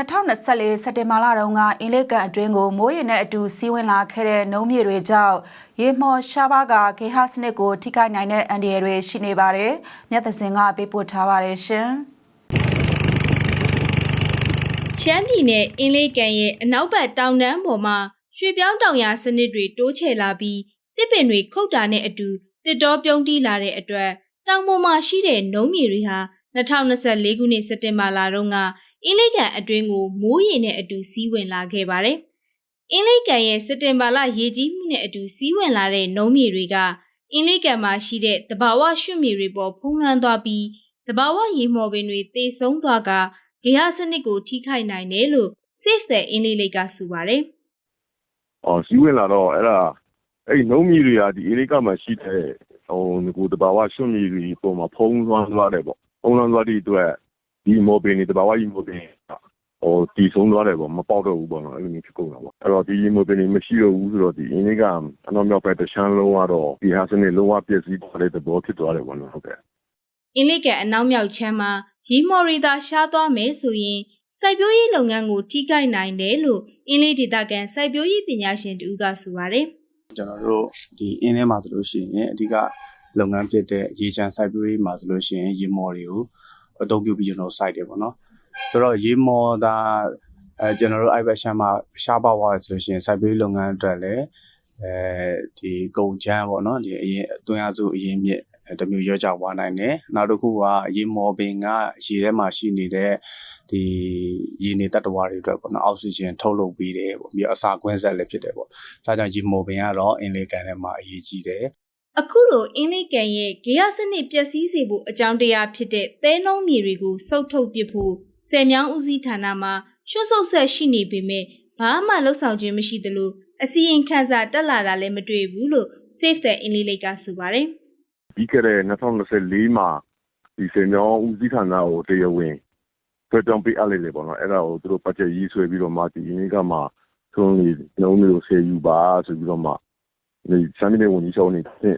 2024စက်တင်ဘာလတုန်းကအင်လေးကန်အတွင်းကိုမိုးရေနဲ့အတူစီးဝင်လာခဲ့တဲ့နှုံးမြေတွေကြောင့်ရေမော်ရှားပါကဂေဟစနစ်ကိုထိခိုက်နိုင်တဲ့အန္တရာယ်တွေရှိနေပါတယ်။မြတ်သစင်ကပေးပို့ထားပါတယ်ရှင်။ရှမ်းပြည်နယ်အင်းလေးကန်ရဲ့အနောက်ဘက်တောင်တန်းပေါ်မှာရွှေပြောင်းတောင်ယာစနစ်တွေတိုးချဲ့လာပြီးတစ်ပင်တွေခုတ်တာနဲ့အတူတစ်တောပြုံးတီးလာတဲ့အတွက်တောင်ပေါ်မှာရှိတဲ့နှုံးမြေတွေဟာ2024ခုနှစ်စက်တင်ဘာလတုန်းက အင်းလေးကန်အတွင်းကိုမိုးရေနဲ့အတူစီးဝင်လာခဲ့ပါတယ်။အင်းလေးကန်ရဲ့စက်တင်ဘာလရေကြီးမှုနဲ့အတူစီးဝင်လာတဲ့နှုံးမြေတွေကအင်းလေးကန်မှာရှိတဲ့တဘာဝရွှံ့မြေတွေပေါ်ဖုံးလွှမ်းသွားပြီးတဘာဝရေမော်ပင်တွေတေဆုံးသွားကဂေဟစနစ်ကိုထိခိုက်နိုင်တယ်လို့ Save the အင်းလေးလိတ်ကဆိုပါတယ်။အော်စီးဝင်လာတော့အဲ့ဒါအဲ့ဒီနှုံးမြီတွေကဒီအေရိကမှာရှိတဲ့ဟိုငကိုတဘာဝရွှံ့မြီတွေပုံမှာဖုံးလွှမ်းသွားတယ်ပေါ့။ဖုံးလွှမ်းသွားတဲ့အတွက် ဒီမော်ပင်တွေတဘာဝကြီးမော်ပင်ဟိုတီဆုံးသွားတယ်ပေါ့မပေါက်တော့ဘူးပေါ့နော်အဲ့လိုမျိုးဖြစ်ကုန်တာပေါ့အဲ့တော့ဒီမော်ပင်တွေမရှိတော့ဘူးဆိုတော့ဒီအင်းလေးကအနောက်မြောက်ဘက်တချမ်းလုံးကတော့ဒီဟာစနေလုံးဝပြည့်စည်သွားတဲ့သဘောဖြစ်သွားတယ်ပေါ့နော်ဟုတ်ကဲ့။အင်းလေးကန်အနောက်မြောက်ချမ်းမှာရီမော်ရီသာရှားသွားမယ်ဆိုရင်စိုက်ပျိုးရေးလုပ်ငန်းကိုထိခိုက်နိုင်တယ်လို့အင်းလေးဒေသခံစိုက်ပျိုးရေးပညာရှင်တူကဆိုပါတယ်ကျွန်တော်တို့ဒီအင်းထဲမှာဆိုလို့ရှိရင်အဓိကလုပ်ငန်းဖြစ်တဲ့ရေချမ်းစိုက်ပျိုးရေးမှာဆိုလို့ရှိရင်ရေမော်တွေကို အသုံးပြုပြီးကျွန်တော်စိုက်တယ်ပေါ့နော်ဆိုတော့ရေမော်ဒါအဲကျွန်တော်တို့အိုက်ဘက်ရှမ်းမှာရှားပါသွားတယ်ဆိုလို့ရှိရင်စိုက်ပျိုးရေးလုပ်ငန်းအတွက်လည်းအဲဒီကုန်ချမ်းပေါ့နော်ဒီအရင်အတွင်းအစုအရင်မြစ်အဲတစ်မျိုးရောကြွားနိုင်တယ်နောက်တစ်ခုကရေမော်ပင်ကရေထဲမှာရှိနေတဲ့ဒီရေနေတတ္တဝါတွေအတွက်ပေါ့နော်အောက်ဆီဂျင်ထုတ်လုပ်ပေးတယ်ပေါ့ပြီးတော့အစာကွင်းဆက်လည်းဖြစ်တယ်ပေါ့ဒါကြောင့်ရေမော်ပင်ကတော့အင်လေကန်ထဲမှာအရေးကြီးတယ်။ အခုလိုအင်းလေးကန်ရဲ့ဂေဟစနစ်ပျက်စီးစေဖို့အကြောင်းတရားဖြစ်တဲ့သဲနှုံးမြေတွေကိုစုပ်ထုတ်ပစ်ဖို့ဆယ်မြောင်းဦးစီးဌာနမှာရွှတ်ဆုပ်ဆက်ရှိနေပေမဲ့ဘာမှလှုပ်ဆောင်ခြင်းမရှိသလိုအစီရင်ခံစာတက်လာတာလည်းမတွေ့ဘူးလို့ Save the အင်းလေးလိတ်ကဆိုပါတယ်။ပြီးခဲ့တဲ့2024မှာဒီစင်မြောင်းဦးစီးဌာနကိုတရားဝင်ဆွဲပြောင်းပေးအပ်လိုက်လေပေါ့နော်အဲ့ဒါကိုသူတို့ဘတ်ဂျက်ရေးဆွဲပြီးတော့မှဒီအင်းလေးကမှသုံးနေနှုံးမျိုးဆယ်ယူပါဆိုပြီးတော့မှဒီစမ်းမင်းဝန်ကြီးချုပ်နေတဲ့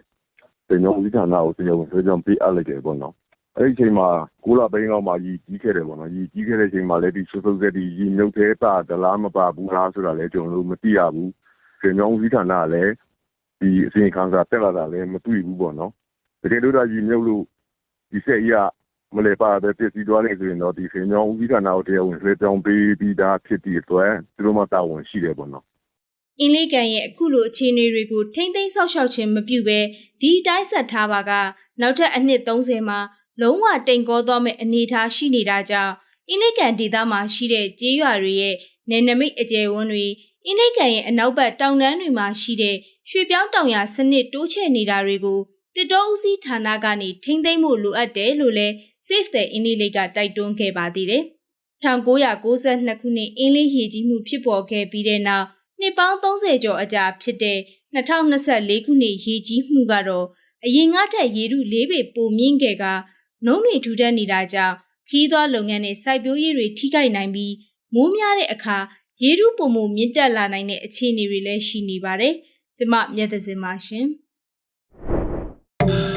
စင်မြောင်းဦးစီးဌာနကိုတရားဝင်ဆွဲပြောင်းပေးအပ်လိုက်တယ်ပေါ့နော်အဲ့ဒီအချိန်မှာကိုလာဘိန်းကောင်မှရည်ကြီးခဲ့တယ်ပေါ့နော်ရည်ကြီးခဲ့တဲ့အချိန်မှာလည်းဒီဆုပ်ဆုပ်ဆက်ဒီရည်မြုပ်သေးတာဒလားမပါဘူးလားဆိုတာလည်းကျွန်တော်တို့မသိရဘူးစင်မြောင်းဦးစီးဌာနကလည်းဒီအစီရင်ခံစာတက်လာတာလည်းမတွေ့ဘူးပေါ့နော်တကယ်လို့ဒါကြီးမြုပ်လို့ဒီဆက်ရမလဲပါတဲ့ပြည်စည်းသွားနေဆိုရင်တော့ဒီဖေမြောင်းဦးစီးဌာနကိုတရားဝင်ဆွဲပြောင်းပေးပြီးသားဖြစ်သည့်အတွက်သူတို့မှတာဝန်ရှိတယ်ပေါ့နော် အင်းလေးကန်ရဲ့အခုလိုအခြေအနေတွေကိုထိမ့်သိမ်းဆောက်ရှောက်ခြင်းမပြုဘဲဒီအတိုင်းဆက်ထားပါကနောက်ထပ်အနှစ်30မှာလုံးဝတိမ်ကောသွားမဲ့အနေအထားရှိနေတာကြောင့်အင်းလေးကန်ဒေသမှာရှိတဲ့ကျေးရွာတွေရဲ့နယ်နမိတ်အကျယ်ဝန်းတွေအင်းလေးကန်ရဲ့အနောက်ဘက်တောင်တန်းတွေမှာရှိတဲ့ရွှေပြောင်းတောင်ယာစနစ်တိုးချဲ့နေတာတွေကိုတစ်တော်ဦးစီးဌာနကနေထိမ့်သိမ်းမှုလိုအပ်တယ်လို့လဲ Save the အင်းလေးလေးကတိုက်တွန်းခဲ့ပါသေးတယ်1992ခုနှစ်အင်းလေးရေကြီးမှုဖြစ်ပေါ်ခဲ့ပြီးတဲ့နောက် နှစ်ပေါင်း30ကျော်အကြာဖြစ်တဲ့2024ခုနှစ်ရေကြီးမှုကတော့အရင်ကထက်ရေထု၄ပေပိုမြင့်ခဲ့ကနှုံးတွေထူထပ်နေတာကြောင့်ခီးသွွားလုပ်ငန်းနဲ့စိုက်ပျိုးရေးတွေထိခိုက်နိုင်ပြီးမိုးများတဲ့အခါရေထုပုံမှုမြင့်တက်လာနိုင်တဲ့အခြေအနေတွေလည်းရှိနေပါတယ်။ကျမမျက်သစင်ပါရှင်။